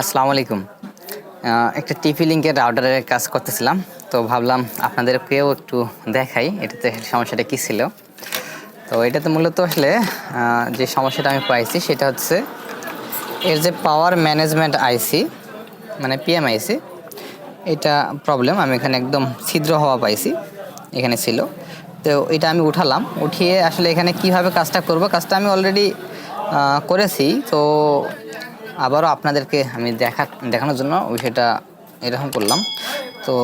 আসসালামু আলাইকুম। একটা টিপি লিঙ্কের রাউটারের কাজ করতেছিলাম, তো ভাবলাম আপনাদেরকেও একটু দেখাই এটাতে সমস্যাটা কী ছিল। তো এটাতে মূলত আসলে যে সমস্যাটা আমি পাইছি সেটা হচ্ছে এর যে পাওয়ার ম্যানেজমেন্ট আইসি মানে পিএমআইসি এটা প্রবলেম আমি এখানে একদম ছিদ্র হওয়া পাইছি, এখানে ছিল। তো এটা আমি উঠালাম, উঠিয়ে আসলে এখানে কীভাবে কাজটা করব, কাজটা আমি অলরেডি করেছি। তো আবারও আপনাদেরকে আমি দেখা দেখানোর জন্য সেটা এরকম করলাম। তো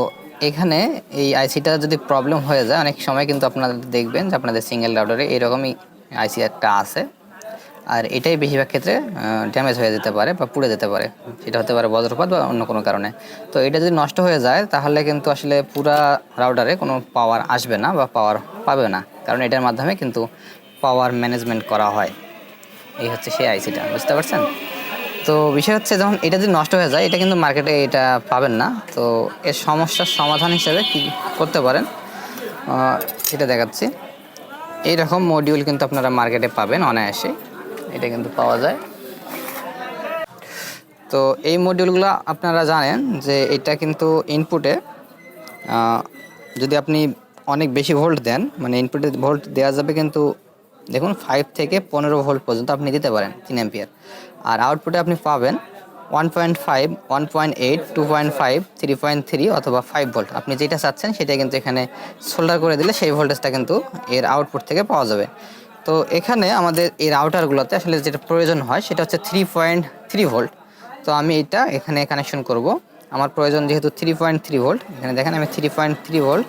এখানে এই আইসিটা যদি প্রবলেম হয়ে যায়, অনেক সময় কিন্তু আপনারা দেখবেন যে আপনাদের সিঙ্গেল রাউটারে এরকমই আইসি একটা আছে। আর এটাই বেশিরভাগ ক্ষেত্রে ড্যামেজ হয়ে যেতে পারে বা পুড়ে যেতে পারে। সেটা হতে পারে বজ্রপাত বা অন্য কোনো কারণে। তো এটা যদি নষ্ট হয়ে যায়, তাহলে কিন্তু আসলে পুরা রাউটারে কোনো পাওয়ার আসবে না বা পাওয়ার পাবে না। কারণ এটার মাধ্যমে কিন্তু পাওয়ার ম্যানেজমেন্ট করা হয়। এই হচ্ছে সেই আইসিটা। বুঝতে পারছেন? তো বিষয় হচ্ছে যখন এটা যদি নষ্ট হয়ে যায়, এটা কিন্তু মার্কেটে এটা পাবেন না। তো এর সমস্যার সমাধান হিসেবে কি করতে পারেন? সেটা দেখাচ্ছি। এইরকম মডিউল কিন্তু আপনারা মার্কেটে পাবেন অনায়াসে এটা কিন্তু পাওয়া যায়। তো এই মডিউলগুলো আপনারা জানেন যে এটা কিন্তু ইনপুটে যদি আপনি অনেক বেশি ভোল্ট দেন মানে ইনপুটে ভোল্ট দেওয়া যাবে কিন্তু দেখুন ফাইভ থেকে পনেরো ভোল্ট পর্যন্ত আপনি দিতে পারেন তিন অ্যাম্পিয়ার আর আউটপুটে আপনি পাবেন one point five one point eight two point five three point three অথবা ফাইভ ভোল্ট আপনি যেটা চাচ্ছেন সেটা কিন্তু এখানে সোল্ডার করে দিলে সেই ভোল্টেজটা কিন্তু এর আউটপুট থেকে পাওয়া যাবে। তো এখানে আমাদের এই রাউটারগুলোতে আসলে যেটা প্রয়োজন হয় সেটা হচ্ছে থ্রি পয়েন্ট থ্রি ভোল্ট তো আমি এটা এখানে কানেকশন করব। আমার প্রয়োজন যেহেতু থ্রি পয়েন্ট থ্রি ভোল্ট এখানে দেখেন আমি থ্রি পয়েন্ট থ্রি ভোল্ট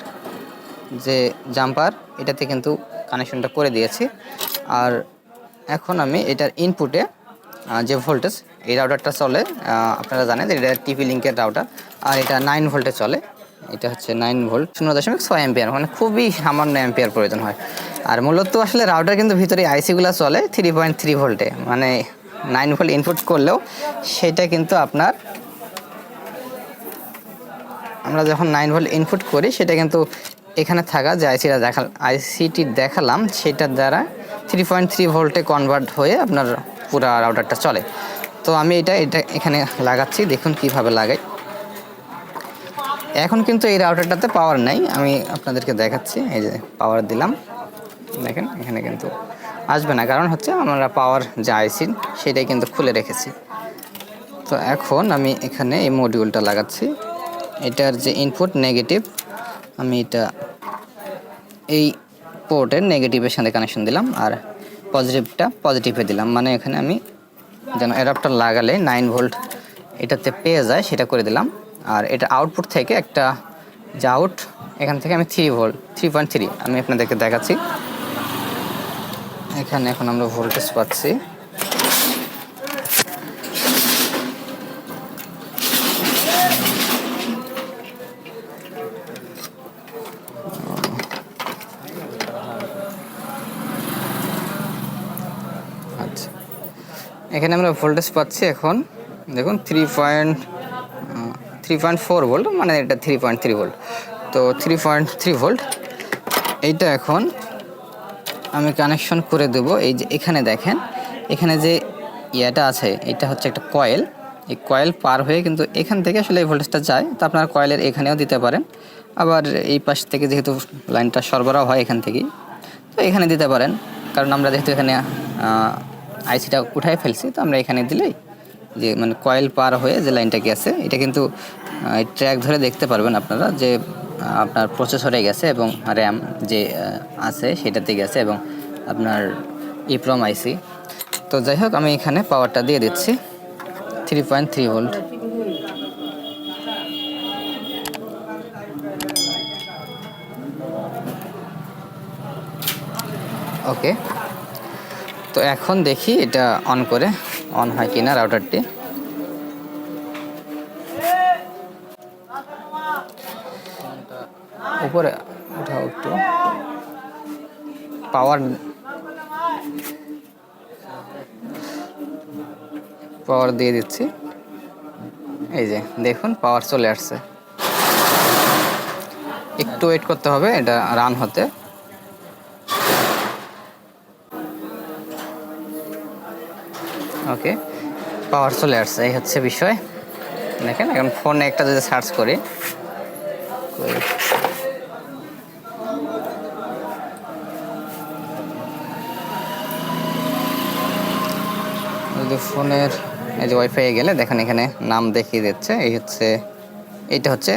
যে জাম্পার এটাতে কিন্তু কানেকশনটা করে দিয়েছি। আর এখন আমি এটার ইনপুটে যে ভোল্টেজ এই রাউটারটা চলে আপনারা জানেন যে এটা টিভি লিঙ্কের রাউটার আর এটা নাইন ভোল্টে চলে। এটা হচ্ছে নাইন ভোল্ট শূন্য দশমিক ছয় অ্যাম্পিয়ার মানে খুবই সামান্য অ্যাম্পিয়ার প্রয়োজন হয়। আর মূলত আসলে রাউটার কিন্তু ভিতরে আইসিগুলো চলে থ্রি পয়েন্ট থ্রি ভোল্টে মানে নাইন ভোল্ট ইনপুট করলেও সেটা কিন্তু আপনার, আমরা যখন নাইন ভোল্ট ইনপুট করি, সেটা কিন্তু এখানে থাকা যে আইসিটা দেখা আইসিটি দেখালাম সেটার দ্বারা থ্রি পয়েন্ট থ্রি ভোল্টে কনভার্ট হয়ে আপনার পুরা রাউটারটা চলে। তো আমি এটা এটা এখানে লাগাচ্ছি, দেখুন কীভাবে লাগাই। এখন কিন্তু এই রাউটারটাতে পাওয়ার নাই, আমি আপনাদেরকে দেখাচ্ছি, এই যে পাওয়ার দিলাম। দেখেন, এখানে কিন্তু আসবে না, কারণ হচ্ছে আমরা পাওয়ার যে আইসি সেটাই কিন্তু খুলে রেখেছি। তো এখন আমি এখানে এই মডিউলটা লাগাচ্ছি। এটার যে ইনপুট নেগেটিভ আমি এটা এই পোর্টের নেগেটিভের সাথে কানেকশন দিলাম আর পজিটিভটা পজিটিভে দিলাম। মানে এখানে আমি যেন অ্যাডাপ্টার লাগালে নাইন ভোল্ট এটাতে পেয়ে যায় সেটা করে দিলাম। আর এটা আউটপুট থেকে একটা যে আউট এখান থেকে আমি three volt three point three আমি আপনাদেরকে দেখাচ্ছি। এখানে এখন আমরা ভোল্টেজ পাচ্ছি। এখানে আমরা ভোল্টেজ পাচ্ছি এখন, দেখুন three point three point four volt মানে এটা থ্রি পয়েন্ট থ্রি ভোল্ট তো থ্রি পয়েন্ট থ্রি ভোল্ট এইটা এখন আমি কানেকশন করে দেব, এই যে এখানে দেখেন, এখানে যে ইয়েটা আছে, এটা হচ্ছে একটা কয়েল এই কয়েল পার হয়ে কিন্তু এখান থেকে আসলে এই ভোল্টেজটা যায়, তো আপনার কয়েলের এখানেও দিতে পারেন। আবার এই পাশ থেকে যেহেতু লাইনটা সরবরাহ হয় এখান থেকেই, তো এখানে দিতে পারেন, কারণ আমরা যেহেতু এখানে আইসিটা উঠাই ফেলছি, তো আমরা এখানে দিলেই যে মানে কয়েল পার হয়ে যে লাইনটা গেছে, এটা কিন্তু ট্র্যাক ধরে দেখতে পারবেন আপনারা যে আপনার প্রসেসরে গেছে এবং র্যাম যে আছে সেটাতে গেছে এবং আপনার ইপ্রম আইসি তো যাই হোক, আমি এখানে পাওয়ারটা দিয়ে দিচ্ছি three point three volt okay তো এখন দেখি এটা অন করে অন হয় কিনা রাউটারটি উপরে উঠাও একটু। পাওয়ার পাওয়ার দিয়ে দিচ্ছি। এই যে, দেখুন পাওয়ার চলে আসছে। একটু ওয়েট করতে হবে, এটা রান হতে। ওকে পাওয়ার চলে আসছে এই হচ্ছে বিষয়। দেখেন, এখন ফোনে একটা যদি সার্চ করি। যদি ফোনের এই যে ওয়াইফাই গেলে, দেখেন এখানে নাম দেখিয়ে দিচ্ছে। এই হচ্ছে, এইটা হচ্ছে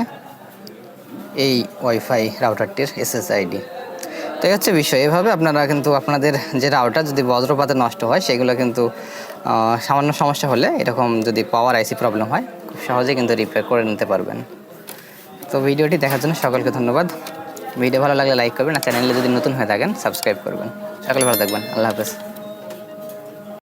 এই ওয়াইফাই রাউটারটির এসএসআইডি তো এই হচ্ছে বিষয়। এভাবে আপনারা কিন্তু আপনাদের যে রাউটার যদি বজ্রপাতে নষ্ট হয়, সেগুলো কিন্তু সামান্য সমস্যা হলে এরকম যদি পাওয়ার আইসি প্রবলেম হয়, খুব সহজে কিন্তু রিপেয়ার করে নিতে পারবেন। তো ভিডিওটি দেখার জন্য সকলকে ধন্যবাদ। ভিডিও ভালো লাগলে লাইক করবেন আর চ্যানেলে যদি নতুন হয়ে থাকেন সাবস্ক্রাইব করবেন। সকলে ভালো থাকবেন। আল্লাহ হাফেজ।